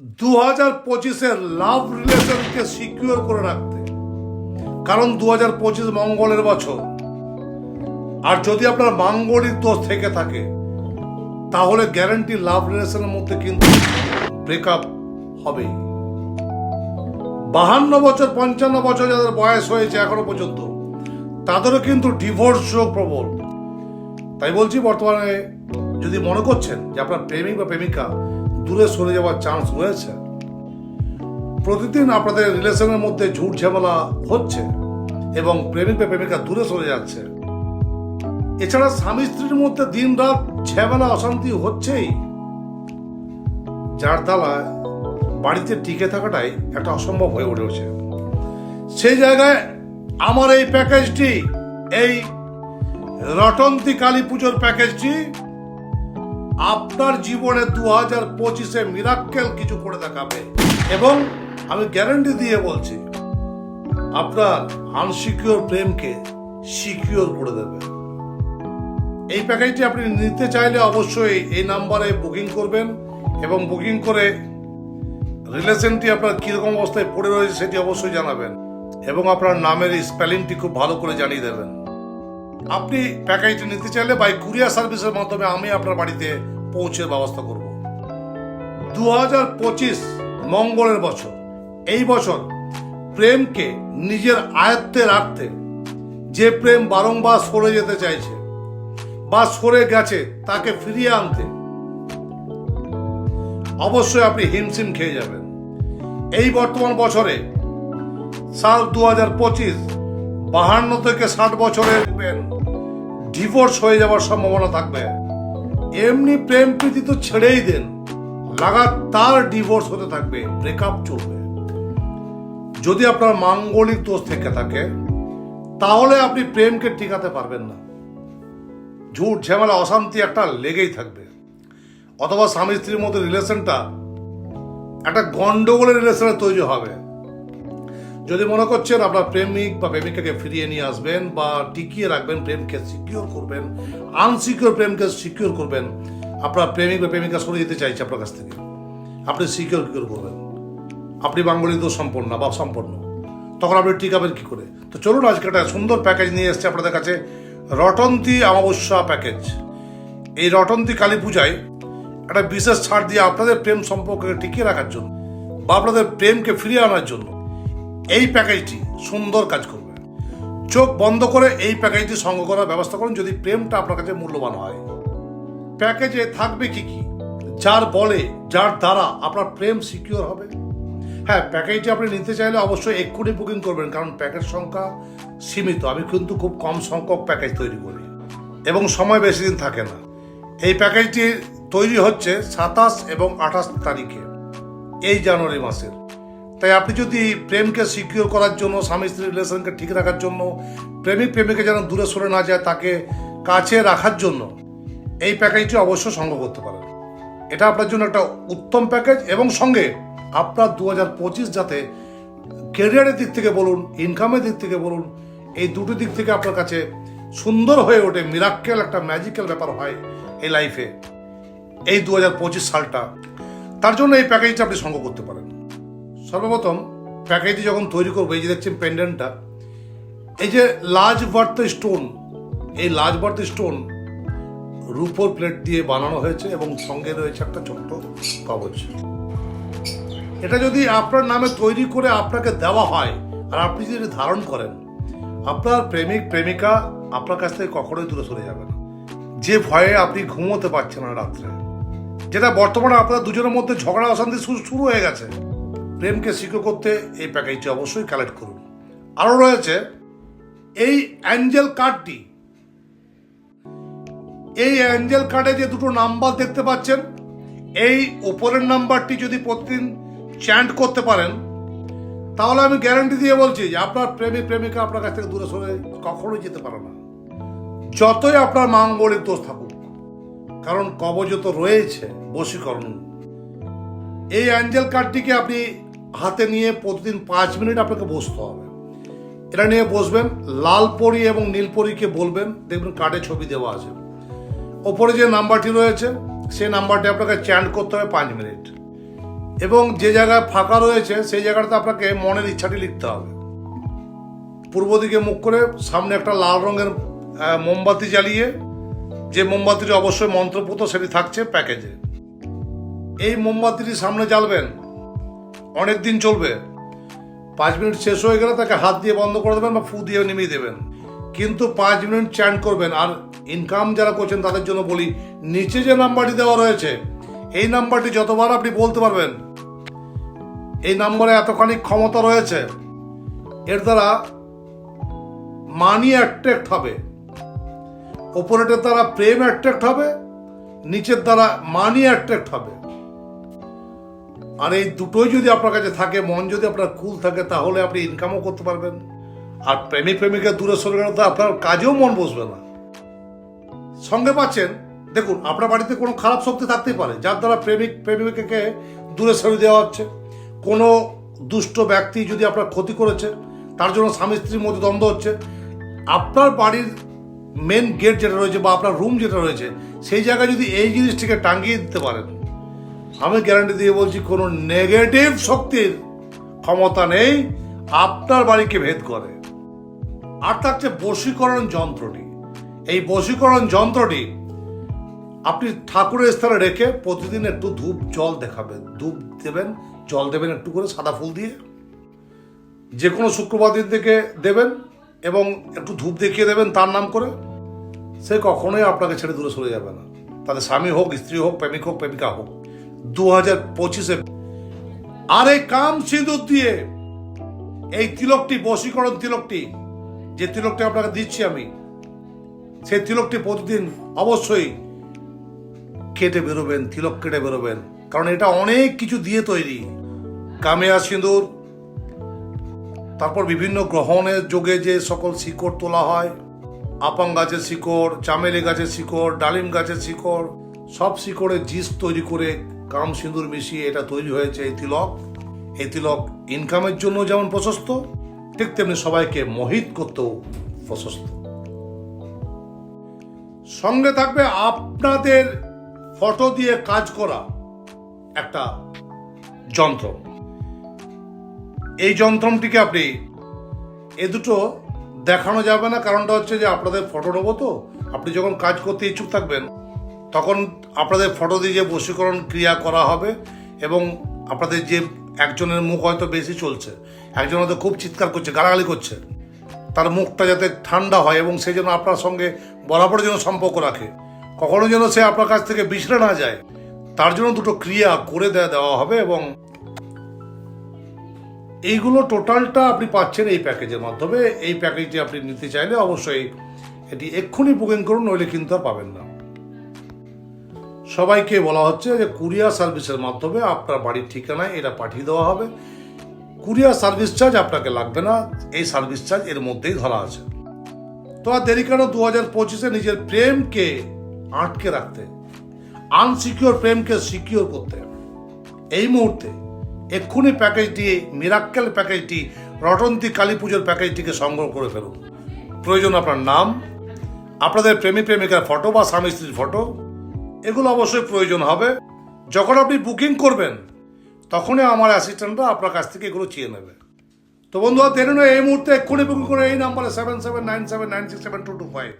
দু হাজার পঁচিশের লাভ রিলেশনকে সিকিউর করে রাখতে। কারণ দু হাজার পঁচিশ মঙ্গলের বছর। আর যদি আপনার মাঙ্গলিক দোষ থেকে থাকে, তাহলে গ্যারান্টি লাভ রিলেশনের মধ্যে কিন্তু ব্রেকআপ হবেই। বাহান্ন বছর, পঞ্চান্ন বছর যাদের বয়স হয়েছে এখনও পর্যন্ত, তাদেরও কিন্তু ডিভোর্স যোগ প্রবল। তাই বলছি, বর্তমানে যদি মনে করছেন যে আপনার প্রেমিক বা প্রেমিকা দূরে সরে যাওয়ার চান্স রয়েছে। প্রতিদিন আপনাদের রিলেশনের মধ্যে ঝুট ঝামেলা হচ্ছে এবং প্রেমিক প্রেমিকা দূরে সরে যাচ্ছে। এছাড়া স্বামী স্ত্রীর মধ্যে দিন রাত ঝামেলা, অশান্তি হচ্ছেই। যার দ্বারা বাড়িতে টিকে থাকাটাই একটা অসম্ভব হয়ে উঠেছে। সেই জায়গায় আমার এই প্যাকেজটি এই রটন্তি কালী পুজোর প্যাকেজটি আপনার জীবনে দু হাজার পঁচিশে মিরাক্কেল কিছু করে দেখাবে। এবং আমি গ্যারান্টি দিয়ে বলছি, আপনার আনসিকিউর প্রেমকে সিকিউর করে দেবে। এই প্যাকেজটি আপনি নিতে চাইলে অবশ্যই এই নাম্বারে বুকিং করবেন এবং বুকিং করে রিলেশনটি আপনার কীরকম অবস্থায় পড়ে রয়েছে সেটি অবশ্যই জানাবেন এবং আপনার নামের স্পেলিংটি খুব ভালো করে জানিয়ে দেবেন। আপনি প্যাকেজটি নিতে চাইলে বাই কুরিয়ার সার্ভিসের মাধ্যমে আমি আপনার বাড়িতে পৌঁছের ব্যবস্থা করব। দু হাজার পঁচিশ মঙ্গলের বছর। এই বছর প্রেমকে নিজের আয়ত্তে রাখতে যে প্রেম বারংবার সরে যেতে চাইছে বা সরে গেছে তাকে ফিরিয়ে আনতে অবশ্যই আপনি হিমশিম খেয়ে যাবেন। এই বর্তমান বছরে সাল দু হাজার পঁচিশ বাহান্ন থেকে ষাট বছরের ডিভোর্স হয়ে যাওয়ার সম্ভাবনা থাকবে। এমনি প্রেম প্রীতি তো ছেড়েই দেন। লাগাতার ডিভোর্স হতে থাকবে ব্রেকআপ চলবে। যদি আপনার মাঙ্গলিক দোষ থেকে থাকে, তাহলে আপনি প্রেমকে টিকাতে পারবেন না। ঝুট ঝামেলা, অশান্তি একটা লেগেই থাকবে। অথবা স্বামী স্ত্রীর মধ্যে রিলেশনটা একটা গন্ডগোলের রিলেশনে তৈরি হবে। যদি মনে করছেন আপনার প্রেমিক বা প্রেমিকাকে ফিরিয়ে নিয়ে আসবেন বা টিকিয়ে রাখবেন প্রেমকে সিকিউর করবেন আনসিকিউর প্রেমকে সিকিউর করবেন, আপনার প্রেমিক বা প্রেমিকা সরে যেতে চাইছে আপনার কাছ থেকে, আপনি সিকিউর কি করে করবেন? আপনি বাঙ্গলিক দোষ সম্পন্ন বা সম্পন্ন তখন আপনি টিকাবেন কি করে? তো চলুন আজকে একটা সুন্দর প্যাকেজ নিয়ে এসেছে আপনাদের কাছে, রটন্তি অমাবস্যা প্যাকেজ এই রটন্তি কালী পূজায় একটা বিশেষ ছাড় দিয়ে আপনাদের প্রেম সম্পর্ককে টিকিয়ে রাখার জন্য বা আপনাদের প্রেমকে ফিরিয়ে আনার জন্য এই প্যাকেজটি সুন্দর কাজ করবে। চোখ বন্ধ করে এই প্যাকেজটি সংগ্রহ করার ব্যবস্থা করুন যদি প্রেমটা আপনার কাছে মূল্যবান হয়। প্যাকেজে থাকবে কি কি? যার বলে, যার দ্বারা আপনার প্রেম সিকিউর হবে। হ্যাঁ প্যাকেজটি আপনি নিতে চাইলে অবশ্যই এক্ষুনি বুকিং করবেন, কারণ প্যাকেজ সংখ্যা সীমিত। আমি কিন্তু খুব কম সংখ্যক প্যাকেজ তৈরি করি এবং সময় বেশি দিন থাকে না। এই প্যাকেজটি তৈরি হচ্ছে সাতাশ এবং আঠাশ তারিখে, এই জানুয়ারি মাসের। তাই আপনি যদি প্রেমকে সিকিউর করার জন্য, স্বামী স্ত্রী রিলেশনকে ঠিক রাখার জন্য, প্রেমিক প্রেমিকা যেন দূরে সরে না যায় তাকে কাছে রাখার জন্য, এই প্যাকেজটি অবশ্যই সংগ্রহ করতে পারেন। এটা আপনার জন্য একটা উত্তম প্যাকেজ এবং সঙ্গে আপনার দু হাজার পঁচিশ যাতে কেরিয়ারের দিক থেকে বলুন ইনকামের দিক থেকে বলুন, এই দুটো দিক থেকে আপনার কাছে সুন্দর হয়ে ওঠে মিরাক্কেল একটা ম্যাজিক্যাল ব্যাপার হয় এই লাইফে এই দু হাজার পঁচিশ সালটা। তার জন্য এই প্যাকেজটা আপনি সংগ্রহ করতে পারেন। সর্বপ্রথম প্যাকেজটি যখন তৈরি করব, এই যে দেখছেন পেন্ডেন্টটা, এই যে লার্জ বার্থ স্টোন এই লার্জ বার্থ স্টোন রূপোর প্লেট দিয়ে বানানো হয়েছে এবং সঙ্গে রয়েছে একটা ছোট্ট কাগজ। এটা যদি আপনার নামে তৈরি করে আপনাকে দেওয়া হয়, আর আপনি যদি ধারণ করেন, আপনার প্রেমিক, প্রেমিকা আপনার কাছ থেকে কখনোই দূরে সরে যাবে না। যে ভয়ে আপনি ঘুমোতে পারছেন না রাত্রে। যেটা বর্তমানে আপনার দুজনের মধ্যে ঝগড়া, অশান্তি শুরু হয়ে গেছে। প্রেমকে শিক্ষা করতে এই প্যাকেজটি অবশ্যই কালেক্ট করুন। আরও রয়েছে, এই অ্যাঞ্জেল কার্ডটি এই অ্যাঞ্জেল কার্ডে যে দুটো নাম্বার দেখতে পাচ্ছেন, এই উপরের নাম্বারটি যদি প্রতিদিন চ্যান্ট করতে পারেন, তাহলে আমি গ্যারান্টি দিয়ে বলছি যে আপনার প্রেমিক প্রেমিকা আপনার কাছ থেকে দূরে সরে কখনোই যেতে পারে না। যতই আপনার মাঙ্গলিক দোষ থাকুক, কারণ কবজ তো রয়েছে, বশীকরণ। এই অ্যাঞ্জেল কার্ডটিকে আপনি হাতে নিয়ে প্রতিদিন পাঁচ মিনিট আপনাকে বসতে হবে। এটা নিয়ে বসবেন, লাল পরি এবং নীল পরীকে বলবেন, দেখবেন কার্ডে ছবি দেওয়া আছে। ওপরে যে নাম্বারটি রয়েছে, সেই নাম্বারটি আপনাকে চ্যান্ট করতে হবে পাঁচ মিনিট। এবং যে জায়গায় ফাঁকা রয়েছে, সেই জায়গাটাতে আপনাকে মনের ইচ্ছাটি লিখতে হবে। পূর্ব দিকে মুখ করে সামনে একটা লাল রঙের মোমবাতি জ্বালিয়ে, যে মোমবাতিটি অবশ্যই মন্ত্রপুত সেটি থাকছে প্যাকেজে। এই মোমবাতিটি সামনে জ্বালবেন অনেক দিন চলবে। পাঁচ মিনিট শেষ হয়ে গেলে তাকে হাত দিয়ে বন্ধ করে দেবেন বা ফু দিয়ে নিমিয়ে দেবেন। কিন্তু পাঁচ মিনিট চ্যান্ট করবেন আর ইনকাম যারা করছেন তাদের জন্য বলি, নিচে যে নাম্বারটি দেওয়া রয়েছে, এই নাম্বারটি যতবার আপনি বলতে পারবেন, এই নাম্বারে এতখানি ক্ষমতা রয়েছে, এর দ্বারা মানি অ্যাট্রাক্ট হবে। ওপরেটের দ্বারা প্রেম অ্যাট্রাক্ট হবে, নিচের দ্বারা মানি অ্যাট্রাক্ট হবে। আর এই দুটোই যদি আপনার কাছে থাকে, মন যদি আপনার কুল থাকে, তাহলে আপনি ইনকামও করতে পারবেন। আর প্রেমিক প্রেমিকা দূরে সরে গেলে তো আপনার কাজেও মন বসবে না। সঙ্গে পাচ্ছেন, দেখুন, আপনার বাড়িতে কোনো খারাপ শক্তি থাকতেই পারে, যার দ্বারা প্রেমিক প্রেমিকাকে দূরে সরিয়ে দেওয়া হচ্ছে। কোনো দুষ্ট ব্যক্তি যদি আপনার ক্ষতি করেছে, তার জন্য স্বামী স্ত্রীর মধ্যে দ্বন্দ্ব হচ্ছে। আপনার বাড়ির মেন গেট যেটা রয়েছে বা আপনার রুম যেটা রয়েছে, সেই জায়গায় যদি এই জিনিসটিকে টাঙ্গিয়ে দিতে পারেন আমি গ্যারান্টি দিয়ে বলছি, কোনো নেগেটিভ শক্তির ক্ষমতা নেই, আপনার বাড়িকে ভেদ করে। আর থাকছে বশীকরণ যন্ত্রটি, এই বশীকরণ যন্ত্রটি আপনি ঠাকুরের স্থানে রেখে প্রতিদিন একটু ধূপ জল দেখাবেন, ধূপ দেবেন, জল দেবেন একটু করে সাদা ফুল দিয়ে। যে কোনো শুক্রবার দিন থেকে দেবেন এবং একটু ধূপ দেখিয়ে দেবেন তার নাম করে। সে কখনোই আপনাকে ছেড়ে দূরে সরে যাবে না। তাদের স্বামী হোক, স্ত্রী হোক, প্রেমিক হোক, প্রেমিকা হোক। দু হাজার পঁচিশে। আর এই কাম সিঁদুর দিয়ে। এই তিলকটি, বশীকরণ তিলকটি, যে তিলকটি আপনাকে দিচ্ছি আমি, সেই তিলকটি প্রতিদিন অবশ্যই কেটে বেরোবেন, তিলক কেটে বেরোবেন, কারণ এটা অনেক কিছু দিয়ে তৈরি। কামিয়া সিঁদুর, তারপর বিভিন্ন গ্রহণের যোগে যে সকল শিকড় তোলা হয়, আপাং গাছের শিকড়, চামেলি গাছের শিকড়, ডালিম গাছের শিকড়, সব শিকড়ের জিস তৈরি করে কাম সিঁদুর মিশিয়ে এটা তৈরি হয়েছে এই তিলক। এই তিলক ইনকামের জন্য যেমন প্রশস্ত, ঠিক তেমনি সবাইকে মোহিত করতেও প্রশস্ত। সঙ্গে থাকবে আপনাদের ফটো দিয়ে কাজ করা একটা যন্ত্র। এই যন্ত্রটিকে আপনি এ দুটো দেখানো যাবে না, কারণটা হচ্ছে যে আপনাদের ফটো নেব তো। আপনি যখন কাজ করতে ইচ্ছুক থাকবেন তখন আপনাদের ফটো দিয়ে যে বশীকরণ ক্রিয়া করা হবে এবং আপনাদের যে একজনের মুখ হয়তো বেশি চলছে, একজন হয়তো খুব চিৎকার করছে, গালাগালি করছে, তার মুখটা যাতে ঠান্ডা হয় এবং সে যেন আপনার সঙ্গে বরাবর যেন সম্পর্ক রাখে, কখনো যেন সে আপনার কাছ থেকে বিছড়ে না যায়, তার জন্য দুটো ক্রিয়া করে দেয়া দেওয়া হবে এবং এইগুলো টোটালটা আপনি পাচ্ছেন এই প্যাকেজের মাধ্যমে। এই প্যাকেজটি আপনি নিতে চাইলে অবশ্যই এটি এক্ষুনি বুকিং করুন, নইলে কিন্তু আর পাবেন না। সবাইকে বলা হচ্ছে যে কুরিয়ার সার্ভিসের মাধ্যমে আপনার বাড়ির ঠিকানায় এটা পাঠিয়ে দেওয়া হবে। কুরিয়ার সার্ভিস চার্জ আপনাকে লাগবে না, এই সার্ভিস চার্জ এর মধ্যেই ধরা আছে। তো আর দেরি কেন? দু হাজার পঁচিশে নিজের প্রেমকে আটকে রাখতে, আনসিকিওর প্রেমকে সিকিওর করতে। এই মুহূর্তে এক্ষুনি প্যাকেজটি, মিরাক্কেল প্যাকেজটি, রটন্তী কালী পুজোর প্যাকেজটিকে সংগ্রহ করে ফেলুন। প্রয়োজন আপনার নাম, আপনাদের প্রেমী প্রেমিকার ফটো বা স্বামী স্ত্রীর ফটো এগুলো অবশ্যই প্রয়োজন হবে। যখন আপনি বুকিং করবেন, তখনই আমার অ্যাসিস্ট্যান্টরা আপনার কাছ থেকে এগুলো চেয়ে নেবে। তো বন্ধুরা নয়, এই মুহূর্তে এক্ষুনি বুকিং করে এই নাম্বারে seven seven nine seven nine six seven two two five